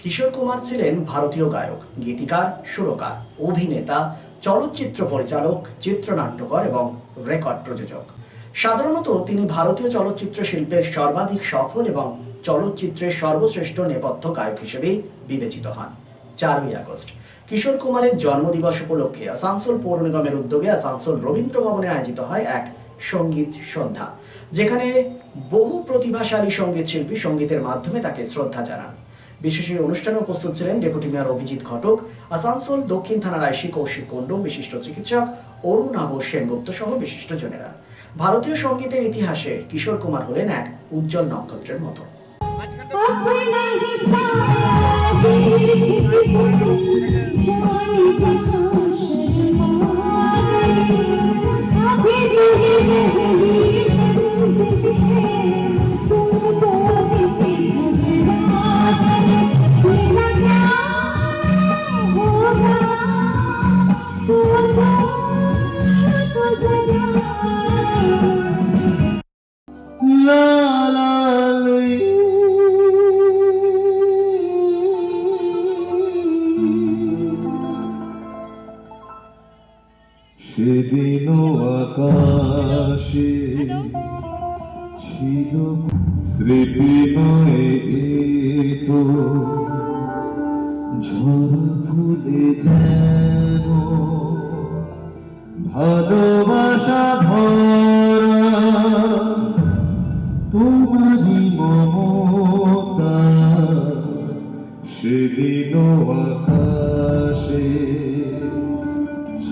কিশোর কুমার ছিলেন ভারতীয় গায়ক, গীতিকার, সুরকার, অভিনেতা, চলচ্চিত্র পরিচালক, চিত্রনাট্যকর এবং রেকর্ড প্রযোজক। সাধারণত তিনি ভারতীয় চলচ্চিত্র শিল্পের সর্বাধিক সফল এবং চলচ্চিত্রের সর্বশ্রেষ্ঠ নেপথ্য গায়ক হিসেবে বিবেচিত হন। চারই আগস্ট, কিশোর কুমারের জন্মদিবস উপলক্ষে আসানসোল পৌর নিগমের উদ্যোগে আসানসোল রবীন্দ্র ভবনে আয়োজিত হয় এক সংগীত সন্ধ্যা, যেখানে বহু প্রতিভাশালী সংগীত শিল্পী সঙ্গীতের মাধ্যমে তাকে শ্রদ্ধা জানান। বিশেষ এই অনুষ্ঠানে উপস্থিত ছিলেন ডেপুটি মেয়র অভিজিৎ ঘটক, আসানসোল দক্ষিণ থানার আইসি কৌশিক কুণ্ডু, বিশিষ্ট চিকিৎসক অরুণাব সেনগুপ্ত সহ বিশিষ্ট জনেরা। ভারতীয় সঙ্গীতের ইতিহাসে কিশোর কুমার হলেন এক উজ্জ্বল নক্ষত্রের মতো। सोचो সেদিন আকাশে ছিল স্মৃতি নয় তো। ঝরা ফুলে যেন ভালোবাসা ভরা তোমারি মমতা। সেদিন আকাশে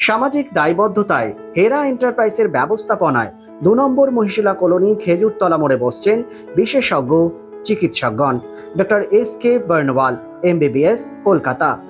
সামাজিক দায়বদ্ধতায় হেরা এন্টারপ্রাইজের ব্যবস্থাপনায় দু নম্বর মহিশিলা কলোনি খেজুরতলা মোড়ে বসছেন বিশেষজ্ঞ, চিকিৎসকগণ। Doctor S K Barnwal, MBBS, Kolkata.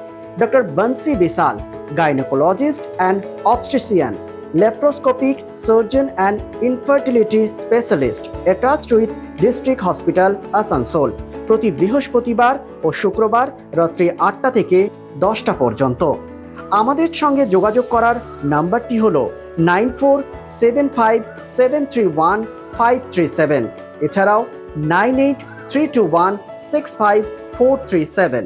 Doctor Bansi Vishal gynecologist and obstetrician, laparoscopic surgeon and infertility specialist attached with district hospital Asansol প্রতি বৃহস্পতিবার ও শুক্রবার রাত্রি আটটা থেকে দশটা পর্যন্ত। আমাদের সঙ্গে যোগাযোগ করার নাম্বারটি হল nine four seven five seven three one five three seven. এছাড়াও nine eight three two one six five four three seven.